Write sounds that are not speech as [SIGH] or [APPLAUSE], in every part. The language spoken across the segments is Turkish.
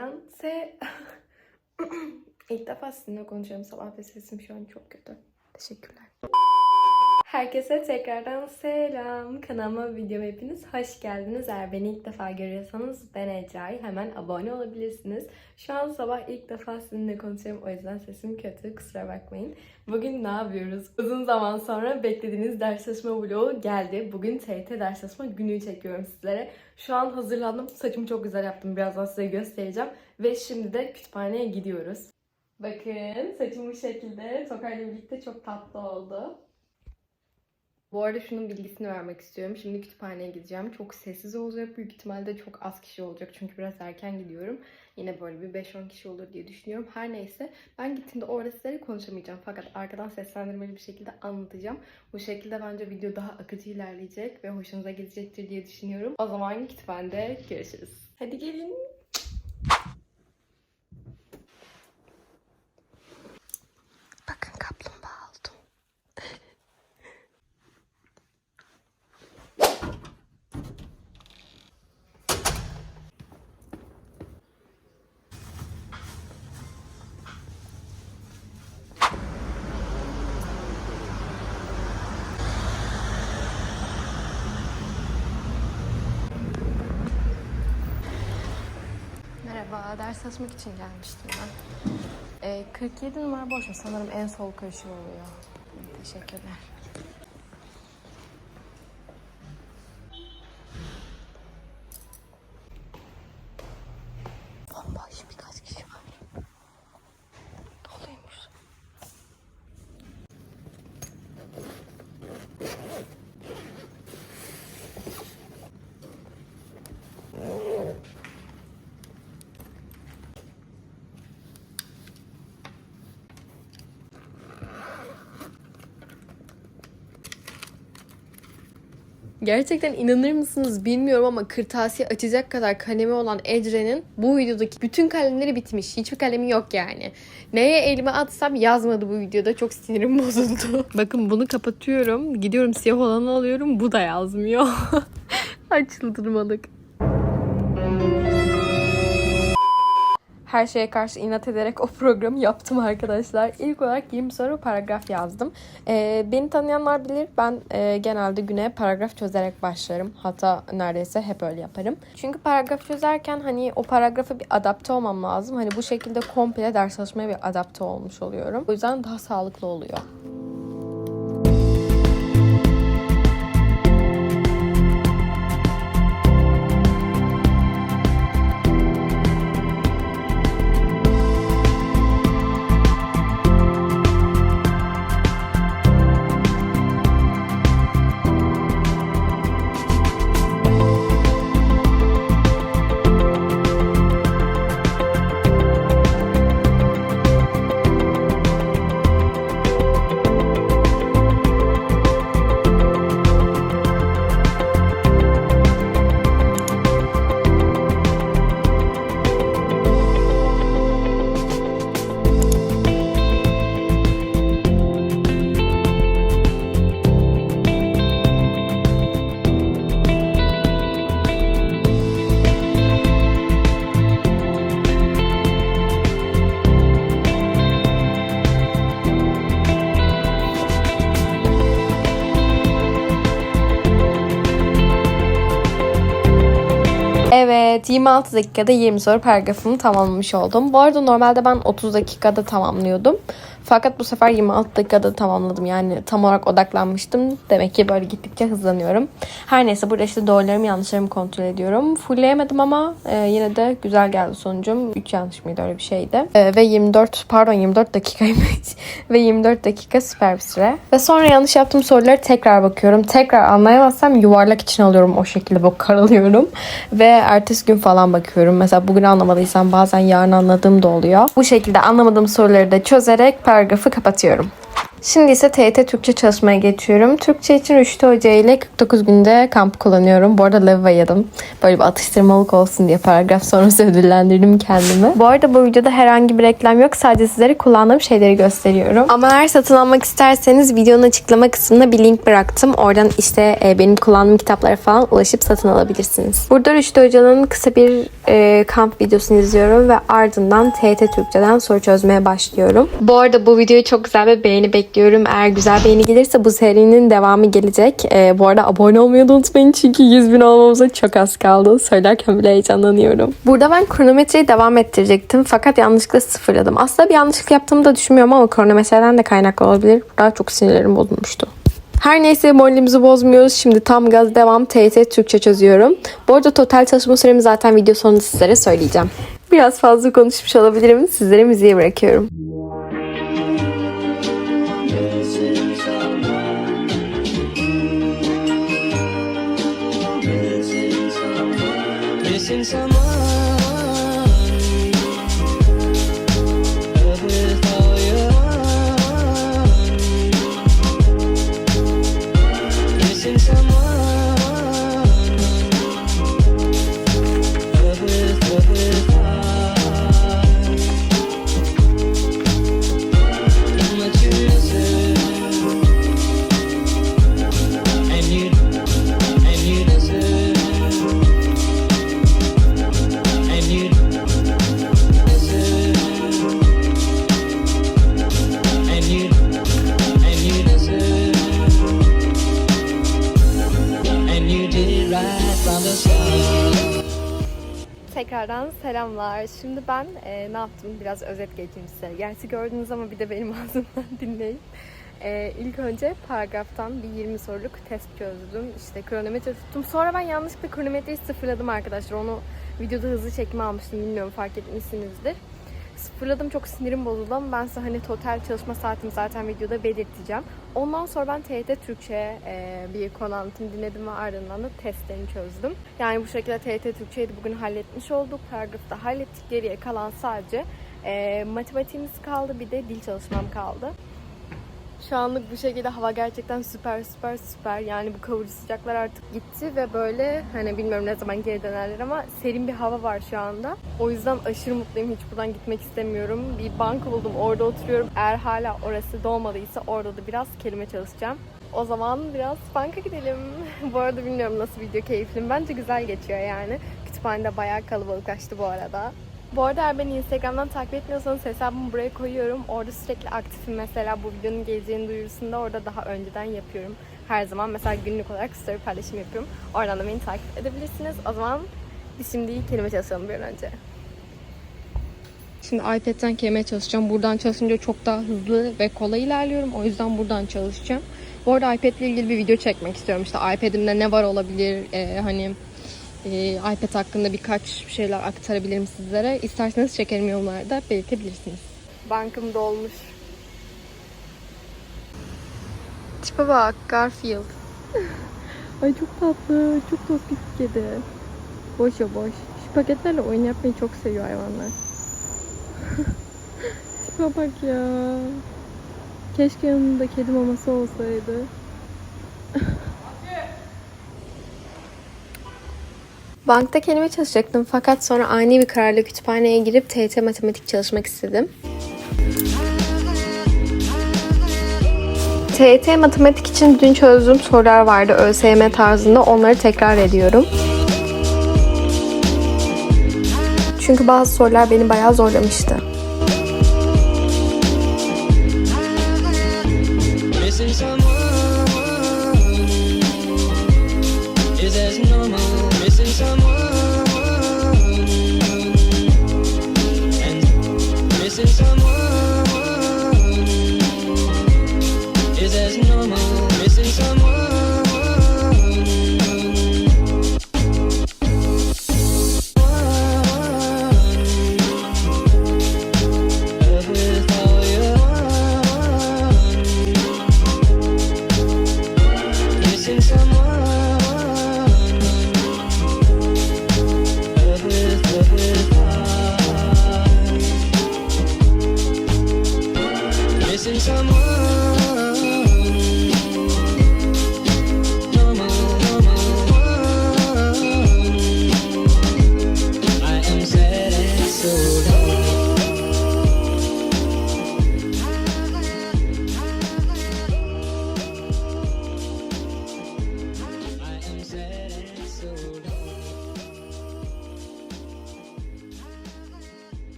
tekrardan se... [LAUGHS] İlk defa sizinle konuşuyorum sabah ve sesim şu an çok kötü. Teşekkürler. Herkese tekrardan selam. Kanalıma videoma hepiniz hoş geldiniz. Eğer beni ilk defa görüyorsanız ben Ecai. Hemen abone olabilirsiniz. Şu an sabah ilk defa sizinle konuşuyorum. O yüzden sesim kötü. Kusura bakmayın. Bugün ne yapıyoruz? Uzun zaman sonra beklediğiniz ders çalışma vlogu geldi. Bugün TYT ders çalışma günü çekiyorum sizlere. Şu an hazırlandım. Saçımı çok güzel yaptım. Birazdan size göstereceğim. Ve şimdi de kütüphaneye gidiyoruz. Bakın saçım bu şekilde. Tokayla birlikte çok tatlı oldu. Bu arada şunun bilgisini vermek istiyorum. Şimdi kütüphaneye gideceğim. Çok sessiz olacak. Büyük ihtimalle çok az kişi olacak. Çünkü biraz erken gidiyorum. Yine böyle bir 5-10 kişi olur diye düşünüyorum. Her neyse ben gittiğimde orada sizlere konuşamayacağım. Fakat arkadan seslendirmeli bir şekilde anlatacağım. Bu şekilde bence video daha akıcı ilerleyecek ve hoşunuza gidecektir diye düşünüyorum. O zaman kütüphanede görüşürüz. Hadi gelin. Bakın kaplumbağa oldum. Ders çalışmak için gelmiştim ben. Ee, 47 numara boş mu? Sanırım en sol köşe oluyor. Teşekkürler. Bomboş birkaç kişi var. Doluymuş. Gerçekten inanır mısınız bilmiyorum ama kırtasiye açacak kadar kalemi olan Ecre'nin bu videodaki bütün kalemleri bitmiş. Hiçbir kalemi yok yani. Neye elime atsam yazmadı bu videoda. Çok sinirim [LAUGHS] bozuldu. Bakın bunu kapatıyorum. Gidiyorum siyah olanı alıyorum. Bu da yazmıyor. [LAUGHS] Ay. Her şeye karşı inat ederek o programı yaptım arkadaşlar. İlk olarak 20 soru paragraf yazdım. Ee, beni tanıyanlar bilir ben e, genelde güne paragraf çözerek başlarım. Hatta neredeyse hep öyle yaparım. Çünkü paragraf çözerken hani o paragrafa bir adapte olmam lazım. Hani bu şekilde komple ders çalışmaya bir adapte olmuş oluyorum. O yüzden daha sağlıklı oluyor. 26 dakikada 20 soru paragrafımı tamamlamış oldum. Bu arada normalde ben 30 dakikada tamamlıyordum. Fakat bu sefer 26 dakikada tamamladım. Yani tam olarak odaklanmıştım. Demek ki böyle gittikçe hızlanıyorum. Her neyse burada işte doğrularımı yanlışlarımı kontrol ediyorum. Fullleyemedim ama e, yine de güzel geldi sonucum. 3 yanlış mıydı öyle bir şeydi. E, ve 24 pardon 24 dakikaymış. [LAUGHS] ve 24 dakika süper bir süre. Ve sonra yanlış yaptığım soruları tekrar bakıyorum. Tekrar anlayamazsam yuvarlak için alıyorum o şekilde böyle karalıyorum. Ve ertesi gün falan bakıyorum. Mesela bugün anlamadıysam bazen yarın anladığım da oluyor. Bu şekilde anlamadığım soruları da çözerek paragrafı kapatıyorum. Şimdi ise TYT Türkçe çalışmaya geçiyorum. Türkçe için Rüştü Hoca ile 49 günde kamp kullanıyorum. Bu arada yedim. Böyle bir atıştırmalık olsun diye paragraf sonrası [LAUGHS] ödüllendirdim kendimi. Bu arada bu videoda herhangi bir reklam yok. Sadece sizlere kullandığım şeyleri gösteriyorum. Ama eğer satın almak isterseniz videonun açıklama kısmına bir link bıraktım. Oradan işte e, benim kullandığım kitaplara falan ulaşıp satın alabilirsiniz. Burada Rüştü Hoca'nın kısa bir e, kamp videosunu izliyorum ve ardından TYT Türkçe'den soru çözmeye başlıyorum. Bu arada bu videoyu çok güzel bir beğeni bekliyorum. Eğer güzel beğeni gelirse bu serinin devamı gelecek. E, bu arada abone olmayı unutmayın çünkü 100 bin olmamıza çok az kaldı. Söylerken bile heyecanlanıyorum. Burada ben kronometreyi devam ettirecektim fakat yanlışlıkla sıfırladım. Aslında bir yanlışlık yaptığımı da düşünmüyorum ama kronometreden de kaynaklı olabilir. Daha çok sinirlerim bozulmuştu. Her neyse moralimizi bozmuyoruz. Şimdi tam gaz devam TYT Türkçe çözüyorum. Bu arada total çalışma süremi zaten video sonunda sizlere söyleyeceğim. Biraz fazla konuşmuş olabilirim. Sizlere müziği bırakıyorum. Tekrardan selamlar. Şimdi ben e, ne yaptım? Biraz özet geçeyim size. Gerçi gördünüz ama bir de benim [LAUGHS] ağzımdan dinleyin. E, ilk önce paragraftan bir 20 soruluk test çözdüm. İşte kronometre tuttum. Sonra ben yanlışlıkla kronometreyi sıfırladım arkadaşlar. Onu videoda hızlı çekme almıştım. Bilmiyorum fark etmişsinizdir. Sıfırladım çok sinirim bozuldu ama ben size hani total çalışma saatimi zaten videoda belirteceğim. Ondan sonra ben TYT Türkçe'ye e, bir konu anlatım dinledim ve ardından da testlerini çözdüm. Yani bu şekilde TYT Türkçe'yi de bugün halletmiş olduk. Paragrafı da hallettik. Geriye kalan sadece e, matematiğimiz kaldı bir de dil çalışmam kaldı. Şu anlık bu şekilde hava gerçekten süper süper süper. Yani bu kavurucu sıcaklar artık gitti ve böyle hani bilmiyorum ne zaman geri dönerler ama serin bir hava var şu anda. O yüzden aşırı mutluyum. Hiç buradan gitmek istemiyorum. Bir banka buldum. Orada oturuyorum. Eğer hala orası dolmadıysa orada da biraz kelime çalışacağım. O zaman biraz banka gidelim. [LAUGHS] bu arada bilmiyorum nasıl video keyifli. mi? Bence güzel geçiyor yani. Kütüphanede bayağı kalabalıklaştı bu arada. Bu arada eğer beni Instagram'dan takip etmiyorsanız hesabımı buraya koyuyorum. Orada sürekli aktifim. Mesela bu videonun geleceğini duyurusunda orada daha önceden yapıyorum. Her zaman mesela günlük olarak story paylaşım yapıyorum. Oradan da beni takip edebilirsiniz. O zaman biz şimdi kelime çalışalım bir önce. Şimdi iPad'den kelime çalışacağım. Buradan çalışınca çok daha hızlı ve kolay ilerliyorum. O yüzden buradan çalışacağım. Bu arada iPad ile ilgili bir video çekmek istiyorum. İşte iPad'imde ne var olabilir, ee, hani e, iPad hakkında birkaç şeyler aktarabilirim sizlere. İsterseniz çekerim yorumlarda belirtebilirsiniz. Bankım dolmuş. Tipe bak Garfield. [LAUGHS] Ay çok tatlı. Çok tatlı bir kedi. Boş ya boş. Şu paketlerle oyun yapmayı çok seviyor hayvanlar. [LAUGHS] Tipe bak ya. Keşke yanında kedi maması olsaydı. Bankta kelime çalışacaktım fakat sonra ani bir kararla kütüphaneye girip TYT matematik çalışmak istedim. TYT matematik için dün çözdüğüm sorular vardı ÖSYM tarzında onları tekrar ediyorum. Çünkü bazı sorular beni bayağı zorlamıştı. Missing is normal.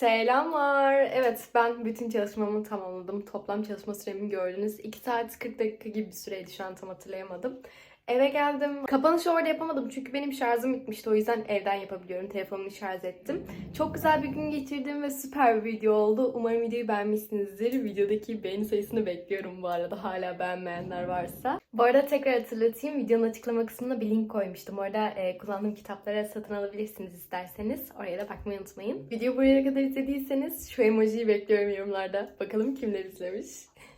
Selamlar. Evet ben bütün çalışmamı tamamladım. Toplam çalışma süremi gördünüz. 2 saat 40 dakika gibi bir süreydi şu an tam hatırlayamadım. Eve geldim. Kapanışı orada yapamadım çünkü benim şarjım bitmişti. O yüzden evden yapabiliyorum. Telefonumu şarj ettim. Çok güzel bir gün geçirdim ve süper bir video oldu. Umarım videoyu beğenmişsinizdir. Videodaki beğeni sayısını bekliyorum bu arada. Hala beğenmeyenler varsa. Bu arada tekrar hatırlatayım. Videonun açıklama kısmına bir link koymuştum. Orada e, kullandığım kitapları satın alabilirsiniz isterseniz. Oraya da bakmayı unutmayın. Video buraya kadar izlediyseniz şu emojiyi bekliyorum yorumlarda. Bakalım kimler izlemiş.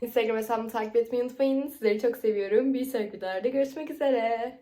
Instagram hesabımı takip etmeyi unutmayın. Sizleri çok seviyorum. Bir sonraki videolarda görüşmek üzere.